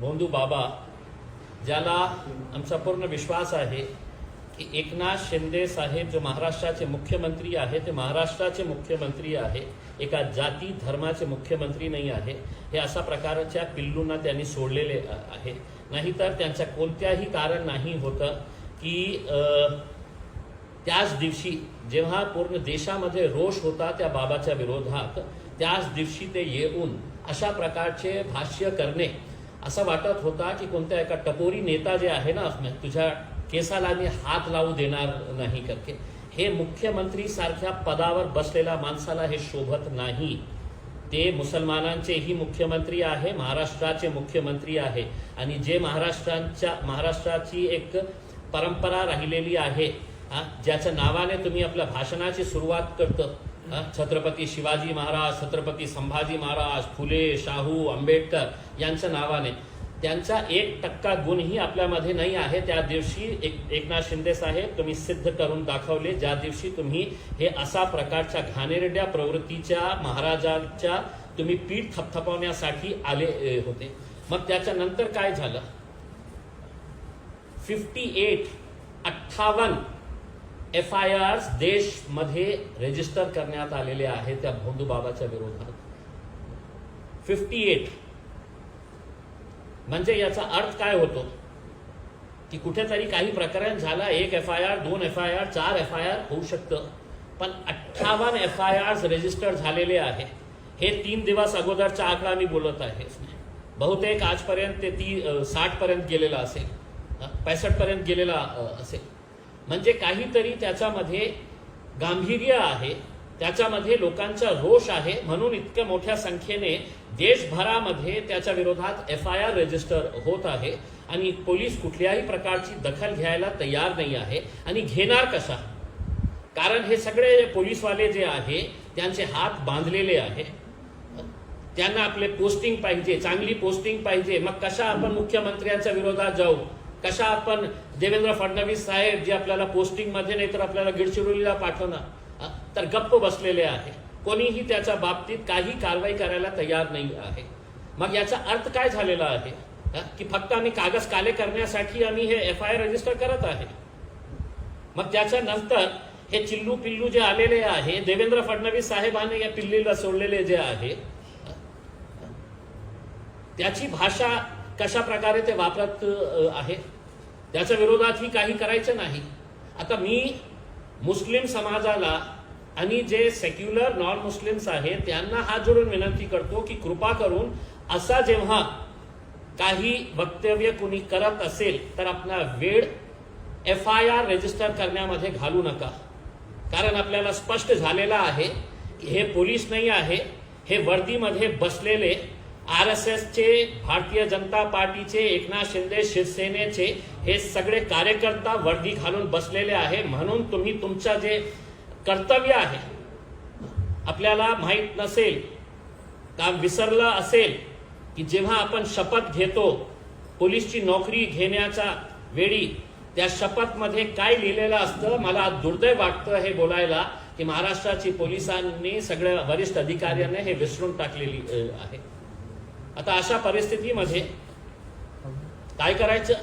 भोंदू बाबा ज्याला आमचा पूर्ण विश्वास आहे की एकनाथ शिंदे साहेब जो महाराष्ट्राचे मुख्यमंत्री आहे ते महाराष्ट्राचे मुख्यमंत्री आहे. एका जाती धर्माचे मुख्यमंत्री नाही आहे. हे अशा प्रकारच्या पिल्लूंना त्यांनी सोडलेले आहे. नाहीतर त्यांच्या कोणत्याही कारण नाही होतं की त्याच दिवशी जेव्हा पूर्ण देशामध्ये रोष होता त्या बाबाच्या विरोधात त्याच दिवशी ते येऊन अशा प्रकारचे भाष्य करणे असं वाटत होता की कोणत्या एका टपोरी नेता जे आहे ना तुझ्या केसाला मी हात लावू देणार नाही करके. हे मुख्यमंत्री सारख्या पदावर बसलेल्या माणसाला हे शोभत नाही. ते मुसलमानांचेही मुख्यमंत्री आहे महाराष्ट्राचे मुख्यमंत्री आहे. आणि जे महाराष्ट्रांच्या महाराष्ट्राची एक परंपरा राहिलेली आहे ज्याच्या नावाने तुम्ही आपल्या भाषणाची सुरुवात करतं छत्रपती शिवाजी महाराज छत्रपती संभाजी महाराज फुले शाहू आंबेडकर यांच्या नावाने. त्यांचा एक टक्का गुणही आपल्यामध्ये नाही आहे. त्या दिवशी एक एकनाथ शिंदे साहेब तुम्ही सिद्ध करून दाखवले. ज्या दिवशी तुम्ही हे असा प्रकारच्या घाणेरड्या प्रवृत्तीच्या महाराजांच्या तुम्ही पीठ थपथपवण्यासाठी आले होते. मग त्याच्यानंतर काय झालं? फिफ्टी एट अठ्ठावन्न एफ आय आर देशमध्ये रजिस्टर करण्यात आलेले आहेत त्या भोंदू बाबाच्या विरोधात. फिफ्टी एट म्हणजे याचा अर्थ काय होतो? की कुठेतरी काही प्रकरण झाला एक एफ आय आर दोन एफ आय आर चार एफ आय आर होऊ शकतं. पण अठ्ठावन्न एफ आय आर्स रजिस्टर झालेले आहे हे तीन दिवस अगोदरचा आकडा मी बोलत आहे. बहुतेक आजपर्यंत ते ती साठपर्यंत गेलेला असेल. पैसठपर्यंत गेलेला असेल. म्हणजे काहीतरी त्याच्यामध्ये गांभीर्य आहे त्याच्यामध्ये लोकांचा रोष आहे म्हणून इतक्या मोठ्या संख्येने देशभरामध्ये त्याच्या विरोधात एफ आय आर रजिस्टर होत आहे आणि पोलीस कुठल्याही प्रकारची दखल घ्यायला तयार नाही आहे आणि घेणार कसा? कारण हे सगळे पोलीसवाले जे आहे त्यांचे हात बांधलेले आहे. त्यांना आपले पोस्टिंग पाहिजे चांगली पोस्टिंग पाहिजे. मग कशा आपण मुख्यमंत्र्यांच्या विरोधात जाऊ? कशा आपण देवेंद्र फडणवीस साहेब जे आपल्याला पोस्टिंगमध्ये नाही तर आपल्याला गडचिरोलीला पाठवणार तर गप्प बसलेले आहे. कोणीही त्याच्या बाबतीत काही कारवाई करायला तयार नाही आहे. मग याचा अर्थ काय झालेला आहे? की फक्त आम्ही कागद काले करण्यासाठी आम्ही हे एफ आय आर रजिस्टर करत आहे. मग त्याच्यानंतर हे चिल्लू पिल्लू जे आलेले आहे देवेंद्र फडणवीस साहेबांनी या पिल्लीला सोडलेले जे आहे त्याची भाषा कशा प्रकारे ते वापरत आहे? त्याच्या विरोधातही काही करायचं नाही. आता मी मुस्लिम समाजाला आणि जे सेक्युलर नॉन मुस्लिम्स आहेत त्यांना हात जोडून विनंती करतो की कृपा करून असा जेव्हा काही वक्तव्य कुणी करत असेल तर आपला वेळ एफ आय आर रजिस्टर करण्यामध्ये घालू नका. कारण आपल्याला स्पष्ट झालेला आहे की हे पोलीस नाही आहे हे वर्दीमध्ये बसलेले आर एस एसचे भारतीय जनता पार्टीचे एकनाथ शिंदे शिवसेनेचे हे सगळे कार्यकर्ता वर्दी घालून बसलेले आहे. म्हणून तुम्ही तुमचं जे कर्तव्य आहे आपल्याला माहीत नसेल का विसरलं असेल की जेव्हा आपण शपथ घेतो पोलीसची नोकरी घेण्याच्या वेळी त्या शपथमध्ये काय लिहिलेलं असतं मला दुर्दैव वाटतं हे बोलायला की महाराष्ट्राची पोलिसांनी सगळ्या वरिष्ठ अधिकाऱ्यांनी हे विसरून टाकलेली आहे. आता अशा परिस्थितीमध्ये काय करायचं?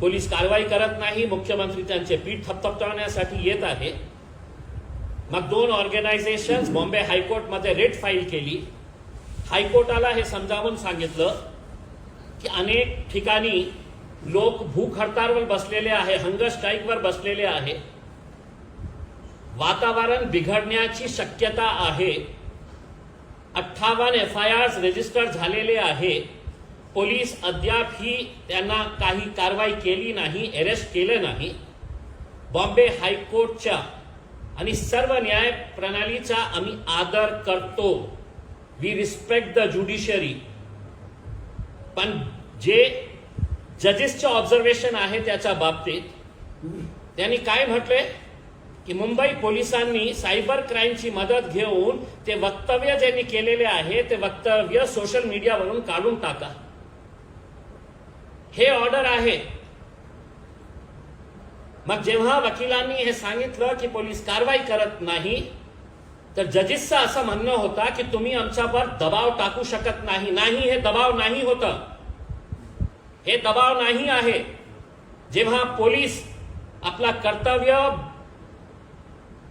पोलीस कारवाई करत नाही मुख्यमंत्री त्यांचे पीठ थपथपवण्यासाठी येत आहे. मग दोन ऑर्गनायझेशन बॉम्बे हायकोर्टमध्ये रेट फाईल केली. हायकोर्टाला हे समजावून सांगितलं की अनेक ठिकाणी लोक भूक हडताळवर बसलेले आहे हंगर स्ट्राईकवर बसलेले आहे. वातावरण बिघडण्याची शक्यता आहे. अठ्ठावन्न एफ आय आर रजिस्टर झालेले आहे पोलीस अद्यापही त्यांना काही कारवाई केली नाही अरेस्ट केलं नाही. बॉम्बे हायकोर्टच्या आणि सर्व न्याय प्रणालीचा आम्ही आदर करतो. वी रिस्पेक्ट द ज्युडिशरी पण जे जजेसचं ऑब्झर्वेशन आहे त्याच्या बाबतीत त्यांनी काय म्हटले की मुंबई पोलिसांनी सायबर क्राईमची मदत घेऊन ते वक्तव्य ज्यांनी केलेले आहे ते वक्तव्य सोशल मीडियावरून काढून टाका. हे ऑर्डर आहे. मग जेव्हा वकिलांनी हे सांगितलं की पोलीस कारवाई करत नाही तर जजेसचं असं म्हणणं होता की तुम्ही आमच्यावर दबाव टाकू शकत नाही. नाही हे दबाव नाही होतं. हे दबाव नाही आहे. जेव्हा पोलीस आपला कर्तव्य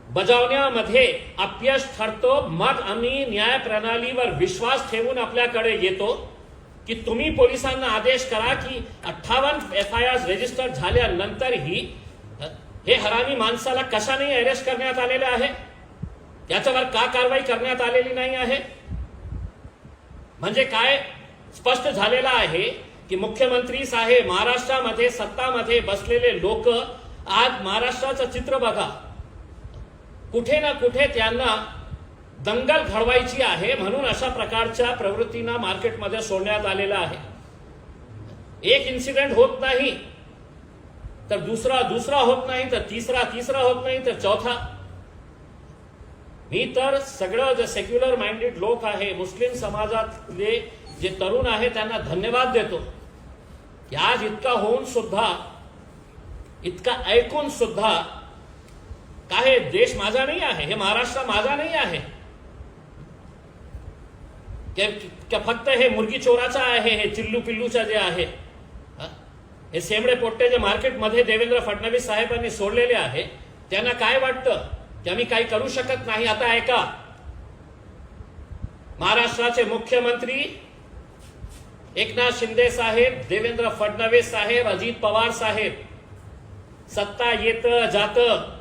बजावण्यामध्ये अपयश ठरतो. मग आम्ही न्याय प्रणालीवर विश्वास ठेवून आपल्याकडे येतो की तुम्ही पोलिसांना आदेश करा की अठ्ठावन्न एफ आय आर रजिस्टर झाल्यानंतरही हे हरामी माणसाला कशाने अरेस्ट करण्यात आलेले आहे? याच्यावर का कारवाई करण्यात आलेली नाही आहे? म्हणजे काय स्पष्ट झालेलं आहे की मुख्यमंत्री साहेब महाराष्ट्रामध्ये सत्तामध्ये बसलेले लोक आज महाराष्ट्राचं चित्र बघा. कुठे ना कुठे त्यांना दंगल घडवायची आहे म्हणून अशा प्रकारच्या प्रवृत्तींना मार्केटमध्ये सोडण्यात आलेलं आहे. एक इन्सिडेंट होत नाही तर दुसरा दुसरा होत नाही तर तिसरा तिसरा होत नाही तर चौथा. मी तर सगळं जे सेक्युलर माइंडेड लोक आहे मुस्लिम समाजातले जे तरुण आहे त्यांना धन्यवाद देतो. की आज इतका होऊन सुद्धा इतका ऐकून सुद्धा काय हे देश माझा नाही आहे हे महाराष्ट्र माझा नाही आहे. फक्त हे मुर्गी चोराचा आहे हे चिल्लू पिल्लूचा जे आहे हे? सेमडे पोट्टे जे मार्केटमध्ये देवेंद्र फडणवीस साहेबांनी सोडलेले आहे त्यांना काय वाटतं? की आम्ही काही करू शकत नाही? आता ऐका. महाराष्ट्राचे मुख्यमंत्री एकनाथ शिंदे साहेब देवेंद्र फडणवीस साहेब अजित पवार साहेब सत्ता येत जातं.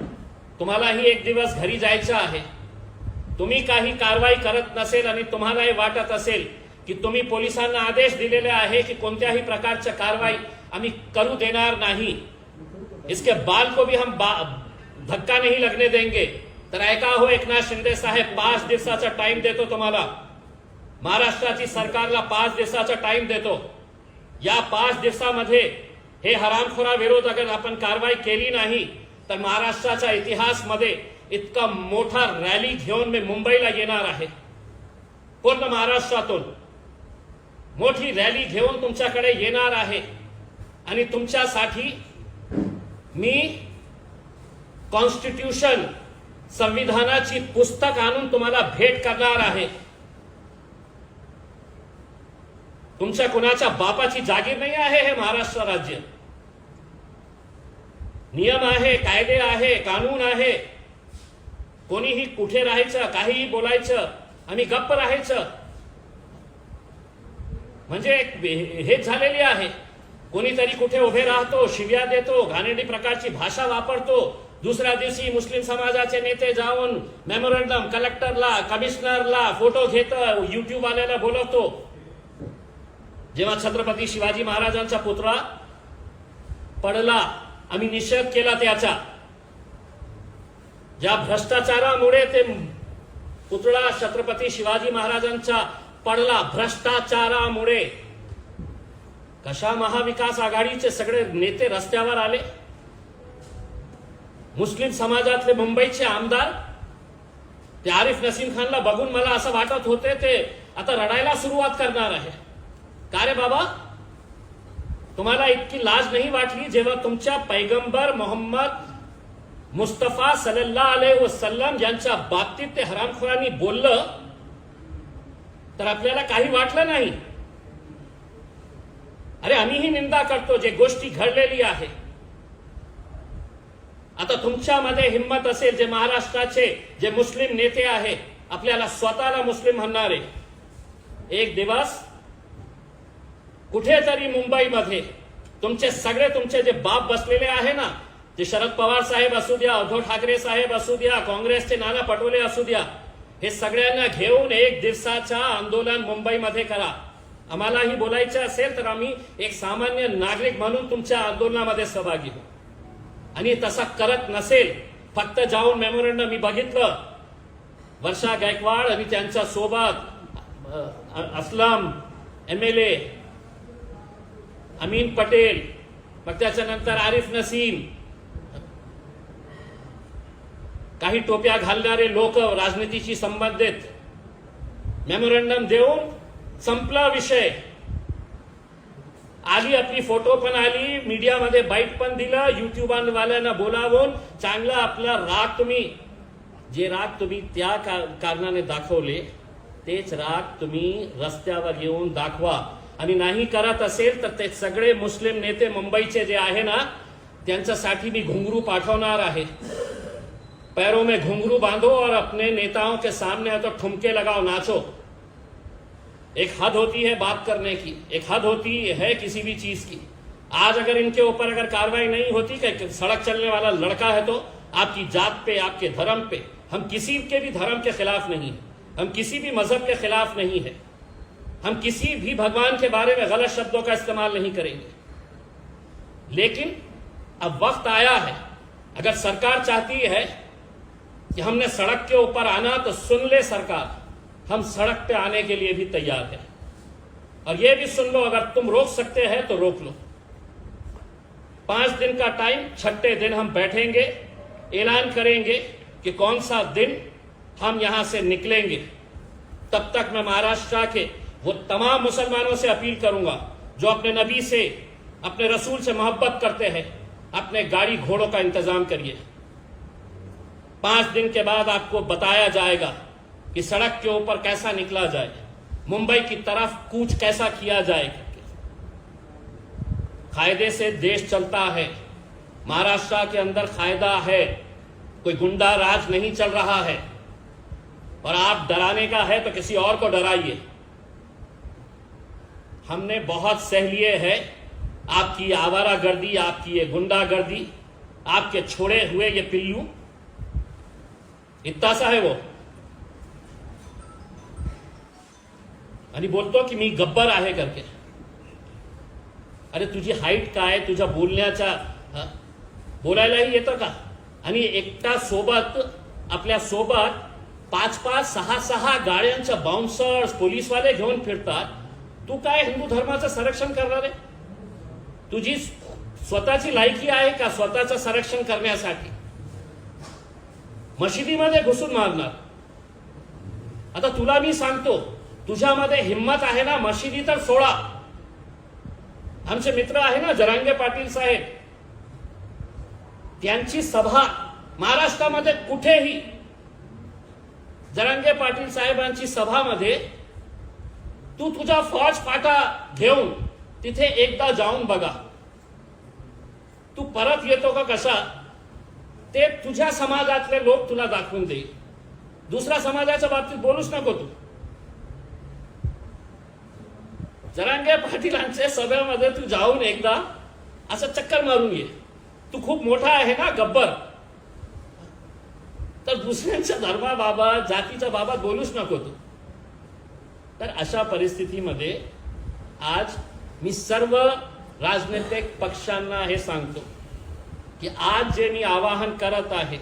तुम्हालाही एक दिवस घरी जायचं आहे. तुम्ही काही कारवाई करत नसेल आणि तुम्हालाही वाटत असेल की तुम्ही पोलिसांना आदेश दिलेले आहे की कोणत्याही प्रकारच्या कारवाई आम्ही करू देणार नाही. इसके बाल को भी हम बा- धक्का नाही लगने देंगे. तर ऐका हो एकनाथ शिंदे साहेब पाच दिवसाचा टाइम देतो तुम्हाला. महाराष्ट्राची सरकारला पाच दिवसाचा टाइम देतो. या पाच दिवसामध्ये हे हरामखोरा विरोध अगर आपण कारवाई केली नाही तर महाराष्ट्राच्या इतिहासमध्ये इतका मोठा रॅली घेऊन मी मुंबईला येणार आहे. पूर्ण महाराष्ट्रातून मोठी रॅली घेऊन तुमच्याकडे येणार आहे. आणि तुमच्यासाठी मी कॉन्स्टिट्यूशन संविधानाची पुस्तक आणून तुम्हाला भेट करणार आहे. तुमच्या कुणाच्या बापाची जागीर नाही आहे हे महाराष्ट्र राज्य. नियम आहे कायदे आहे कानून आहे. कोणीही कुठे राहायचं काहीही बोलायचं आणि गप्प राहायचं. म्हणजे हेच झालेली आहे. कोणीतरी कुठे उभे राहतो शिव्या देतो घाणेडी प्रकारची भाषा वापरतो. दुसऱ्या दिवशी मुस्लिम समाजाचे नेते जाऊन मेमोरेंडम कलेक्टरला कमिशनरला फोटो घेत युट्यूब वाल्याला बोलवतो. जेव्हा छत्रपती शिवाजी महाराजांचा पुतळा पडला आम्ही निषेध केला त्याचा. ज्या भ्रष्टाचारामुळे ते पुतळा छत्रपती शिवाजी महाराजांचा पडला भ्रष्टाचारामुळे. कशा महाविकास आघाडीचे सगळे नेते रस्त्यावर आले? मुस्लिम समाजातले मुंबईचे आमदार ते आरिफ नसीम खानला बघून मला असं वाटत होते ते आता रडायला सुरुवात करणार आहे. का रे बाबा? तुम्हाला इतकी लाज नाही वाटली जेव्हा तुमच्या पैगंबर मोहम्मद मुस्तफा सल्ला अले वसलम यांच्या बाबतीत ते हरामखोरांनी बोललं? तर आपल्याला काही वाटलं नाही. अरे आम्हीही निंदा करतो जे गोष्टी घडलेली आहे. आता तुमच्यामध्ये हिंमत असेल जे महाराष्ट्राचे जे मुस्लिम नेते आहे आपल्याला स्वतःला मुस्लिम म्हणणारे. एक दिवस कुठेतरी मुंबईमध्ये तुमचे सगळे तुमचे जे बाप बसलेले आहे ना जे शरद पवार साहेब असू द्या उद्धव ठाकरे साहेब असू द्या काँग्रेसचे नाना पटोले असू द्या हे सगळ्यांना घेऊन एक दिवसाचा आंदोलन मुंबईमध्ये करा. आम्हालाही बोलायचं असेल तर आम्ही एक सामान्य नागरिक म्हणून तुमच्या आंदोलनामध्ये सहभागी होऊ. आणि तसा करत नसेल फक्त जाऊन मेमोरंडम मी बघितलं. वर्षा गायकवाड आणि त्यांच्यासोबत Aslam M L A Amin Patel मग त्याच्यानंतर आरिफ नसीम. काही टोप्या घालणारे लोक राजनीतीशी संबंधित. मेमोरंडम देऊन संपला विषय. आली आपली फोटो पण आली मीडियामध्ये बाईट पण दिलं युट्यूबांवाल्यांना बोलावून चांगला आपला राग तुम्ही जे राग तुम्ही त्या का- कारणाने दाखवले तेच राग तुम्ही रस्त्यावर येऊन दाखवा. आणि नाही करत असेल तर ते सगळे मुस्लिम नेते मुंबईचे जे आहे ना, त्यांच्यासाठी मी घुंगरू पाठवणार आहे. पैरों में घुंगरू बांधो और अपने नेताओं के सामने है तो ठुमके लगाओ, नाचो। एक हद होती है बात करने की, एक हद होती है किसी भी चीज़ की। आज अगर इनके ऊपर अगर कार्रवाई नहीं होती कि सड़क चलने वाला लड़का है तो आपकी जात पे, आपके धर्म पे, हम किसी के भी धर्म के खिलाफ नहीं हैं। हम किसी भी मज़हब के खिलाफ नहीं है। हम किसी भी भगवान के बारे में गलत शब्दों का इस्तेमाल नहीं करेंगे। लेकिन अब वक्त आया है। अगर सरकार चाहती है कि हमने सड़क के ऊपर आना तो सुन ले सरकार, हम सड़क पे आने के लिए भी तैयार हैं। और यह भी सुन लो, अगर तुम रोक सकते हैं तो रोक लो। पाँच दिन का टाइम, छठे दिन हम बैठेंगे, ऐलान करेंगे कि कौन सा दिन हम यहाँ से निकलेंगे। तब तक मैं महाराष्ट्र के वो तमाम मुसलमानों से अपील करूँगा, जो अपने नबी से, अपने रसूल से मोहब्बत करते हैं, अपने गाड़ी घोड़ों का इंतज़ाम करिए। पाँच दिन के बाद आपको बताया जाएगा कि सड़क के ऊपर कैसा निकला जाए, मुंबई की तरफ़ कूच कैसा किया जाए कायदे से देश चलता है, महाराष्ट्र के अंदर कायदा है, कोई गुंडा राज नहीं चल रहा है। और आप डराने का है तो किसी और को डराइए। हमने बहुत सह लिए है। आपकी आवारा गर्दी आपकी ये गुंडागर्दी आपके छोड़े हुए ये पिल्लू। इतना सा है वो। आणि बोलतो की मी गब्बर आहे करके। अरे तुझी हाईट काय तुझ्या बोलण्याच्या बोलायलाही येतं का? आणि एकटा सोबत आपल्यासोबत पाच पाच सहा सहा गाड्यांच्या बाउन्सर्स पोलीसवाले घेऊन फिरतात. तू काय हिंदू धर्माचं संरक्षण करणार आहे? तुझी स्वतःची लायकी आहे का स्वतःचं संरक्षण करण्यासाठी? मशिदीमध्ये घुसून मारणार. आता तुला मी सांगतो तुझ्यामध्ये हिंमत आहे ना मशिदी तर सोळा आमचे मित्र आहे ना जरांगे पाटील साहेब. त्यांची सभा महाराष्ट्रामध्ये कुठेही जरांगे पाटील साहेबांची सभामध्ये तू तुझा फौज फाटा घेऊन तिथे एकदा जाऊन बघा. तू परत येतो का कसा? ते तुझ्या समाजातले लोक तुला दाखवून देईल. दुसऱ्या समाजाच्या बाबतीत बोलूच नको तू. जरांगे पाटीलांच्या सभेमध्ये तू जाऊन एकदा असं चक्कर मारून ये. तू खूप मोठा आहे ना गब्बर. तर दुसऱ्यांच्या धर्माबाबत जातीच्या बाबत बोलूच नको तू. तर अशा परिस्थितीमध्ये आज मी सर्व राजनैतिक पक्षांना हे सांगतो की आज जे मी आवाहन करत आहे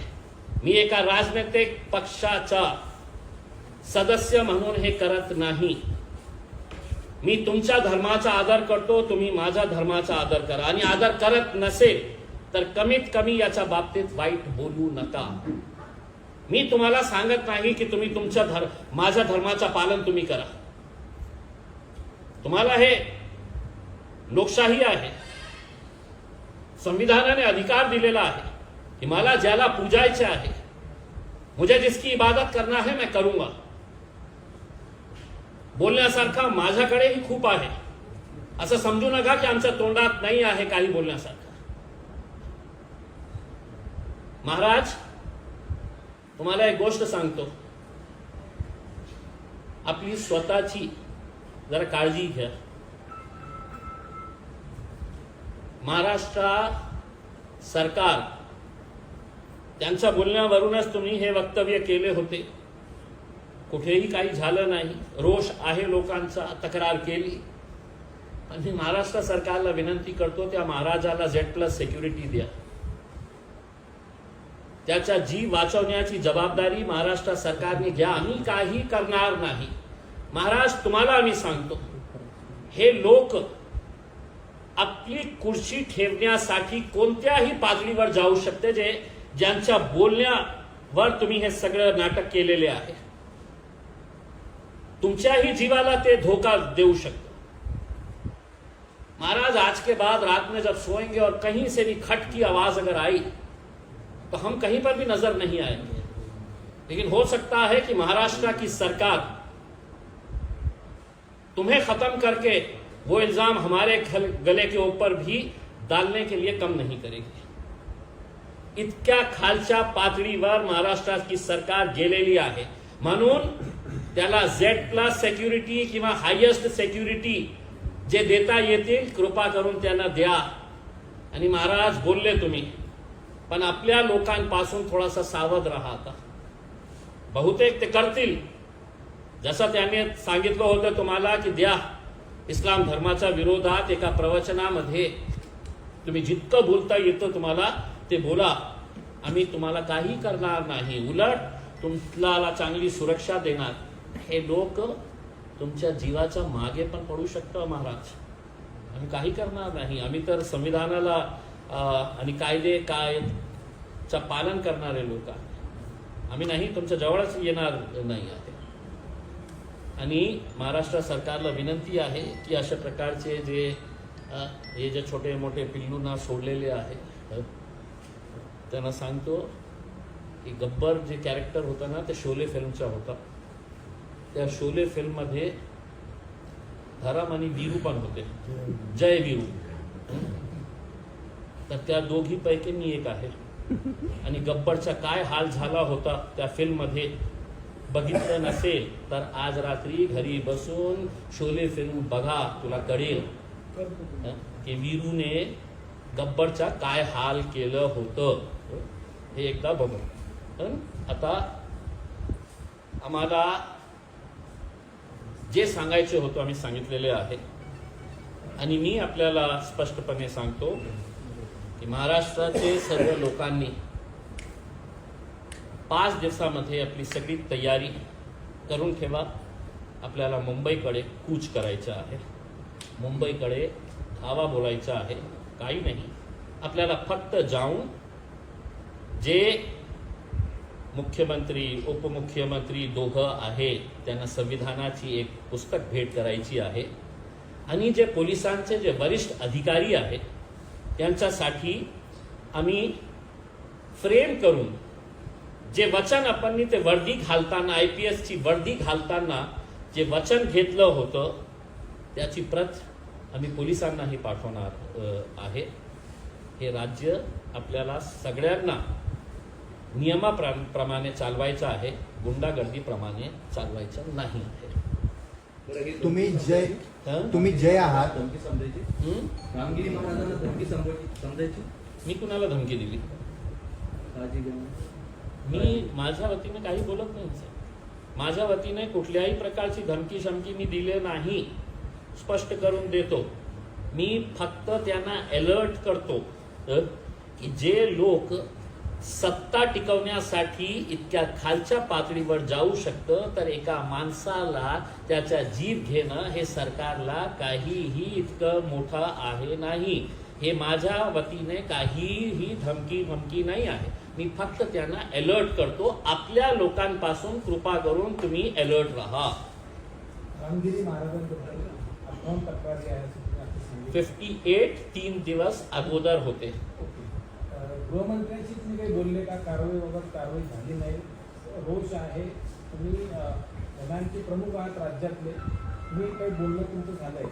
मी एका राजनैतिक पक्षाचा सदस्य म्हणून हे करत नाही. मी तुमच्या धर्माचा आदर करतो तुम्ही माझ्या धर्माचा आदर करा. आणि आदर करत नसेल तर कमीत कमी याच्या बाबतीत वाईट बोलू नका. मी तुम्हाला सांगत नाही की तुम्ही तुमच्या धर्म माझ्या धर्माचा पालन तुम्ही करा. तुम्हाला हे लोकशाही आहे. संविधानाने अधिकार दिलेला आहे. की मला ज्याला पूजायचे आहे, मुझे जिसकी इबादत करना है मैं करूँगा. बोलण्यासारखा माझ्याकडेही खूप आहे. असं समजू नका की आमच्या तोंडात नाही आहे काही बोलण्यासारखं. महाराज, तुम्हाला एक गोष्ट सांगतो. आपली स्वतःची जरा काळजी घ्या. महाराष्ट्र सरकार त्यांच्या बोलण्यावरूनच तुम्ही हे वक्तव्य केले होते. कुठेही काही झालं नाही. रोष आहे लोकांचा तक्रार केली. आणि महाराष्ट्र सरकारला विनंती करतो त्या महाराजाला झेड प्लस सिक्युरिटी द्या. त्याचा जीव वाचवण्याची जबाबदारी महाराष्ट्र सरकारने घ्या आम्ही काही करणार नाही महाराज, तुम्हाला आम्ही सांगतो. हे लोक आपली कुर्सी ठेवण्यासाठी कोणत्याही पातळीवर जाऊ शकते जे ज्यांच्या बोलण्यावर तुम्ही हे सगळं नाटक केलेले आहे. तुमच्याही जीवाला ते धोखा देऊ महाराज, आज के बाद रात में जब सोएँगे और कहीं से भी खट की आवाज़ अगर आई तो हम कहीं पर भी नज़र नहीं आएँगे। लेकिन हो सकता है कि महाराष्ट्र की सरकार तुम्हें खत्म करके वो इल्जाम हमारे गल- गले के ऊपर भी डालने के लिए कम नहीं करेगी। इतक्या खालच्या पातळीवर महाराष्ट्राची सरकार गेलेली आहे म्हणून त्याला झेड प्लस सेक्युरिटी किंवा हायेस्ट सेक्युरिटी जे देता येतील कृपा करून त्यांना द्या. आणि महाराज बोलले तुम्ही पण आपल्या लोकांपासून थोडासा सावध राहा आता. बहुतेक ते करतील. जसं त्याने सांगितलं होतं तुम्हाला की द्या इस्लाम धर्माच्या विरोधात एका प्रवचनामध्ये. तुम्ही जितकं बोलता येतं तुम्हाला ते बोला. आम्ही तुम्हाला काही करणार नाही. उलट तुम्हाला चांगली सुरक्षा देणार. हे लोक तुमच्या जीवाच्या मागे पण पडू शकतं महाराज. आम्ही काही करणार नाही. आम्ही तर संविधानाला आणि कायदे कायदचा पालन करणारे लोक आहे आम्ही नाही तुमच्या जवळच येणार नाही आहे आणि महाराष्ट्र सरकारला विनंती आहे की अशा प्रकारचे जे हे जे छोटे मोठे पिल्लूंना सोडलेले आहे त्यांना सांगतो की गब्बर जे कॅरेक्टर होता ना ते शोले फिल्मचा होता. त्या शोले फिल्ममध्ये धराम आणि वीरू पण होते. जय वीरू. तर त्या दोघीपैकी मी एक आहे. आणि गब्बरचा काय हाल झाला होता त्या फिल्ममध्ये बघितलं नसेल तर आज रात्री घरी बसून शोले फिल्म बघा तुला कळेल. की वीरूने गब्बरचा काय हाल केलं होतं. हे एकदा बघू आता आम्हाला जे सांगायचे होतं आम्ही सांगितलेले आहे. आणि मी आपल्याला स्पष्टपणे सांगतो की महाराष्ट्राचे सर्व लोकांनी पाच दिवसामध्ये आपली सगळी तयारी करून ठेवा. आपल्याला मुंबईकडे कूच करायचं आहे. मुंबईकडे धावा बोलायचा आहे. काही नाही. आपल्याला फक्त जाऊन जे मुख्यमंत्री उपमुख्यमंत्री दोघं आहे त्यांना संविधानाची एक पुस्तक भेट करायची आहे. आणि जे पोलिसांचे जे वरिष्ठ अधिकारी आहेत त्यांच्यासाठी आम्ही फ्रेम करून जे वचन आपण ते वर्दी घालताना आय पी एसची वर्दी घालताना जे वचन घेतलं होतं त्याची प्रत आम्ही पोलिसांनाही पाठवणार आहे. हे राज्य आपल्याला सगळ्यांना नियमाप्रमाणे चालवायचं आहे गुंडागर्दीप्रमाणे चालवायचं नाही आहे. ही तुम्ही जय हं? तुम्ही जय आहात. धमकी समजायची? रामगिरी महाराजांना धमकी समजायची समजायची मी कुणाला धमकी दिली? काळजी घ्या मी माझ्या वतीने काही बोलत नाही sir. माझ्या वतीने कुठल्याही प्रकारची धमकी शमकी मी दिले नाही. स्पष्ट करून देतो. मी फक्त त्यांना अलर्ट करतो की जे लोक सत्ता टिकवण्यासाठी इतक्या खालच्या पातळीवर जाऊ शकतं तर एका माणसाला त्याचा जीव घेणं हे सरकारला काहीही इतकं मोठं आहे नाही. हे माझ्या वतीने काहीही धमकी धमकी नाही आहे. मी फक्त त्यांना अलर्ट करतो. आपल्या लोकांपासून कृपा करून तुम्ही अलर्ट राहा. फिफ्टी एट तीन दिवस अगोदर होते. गृहमंत्र्यांशी तुम्ही काही बोलले का? कारवाई वगैरे कारवाई झाली नाही. रोष आहे. तुम्ही प्रमुख आहात राज्यातले. तुम्ही काही बोलणं तुमचं झालंय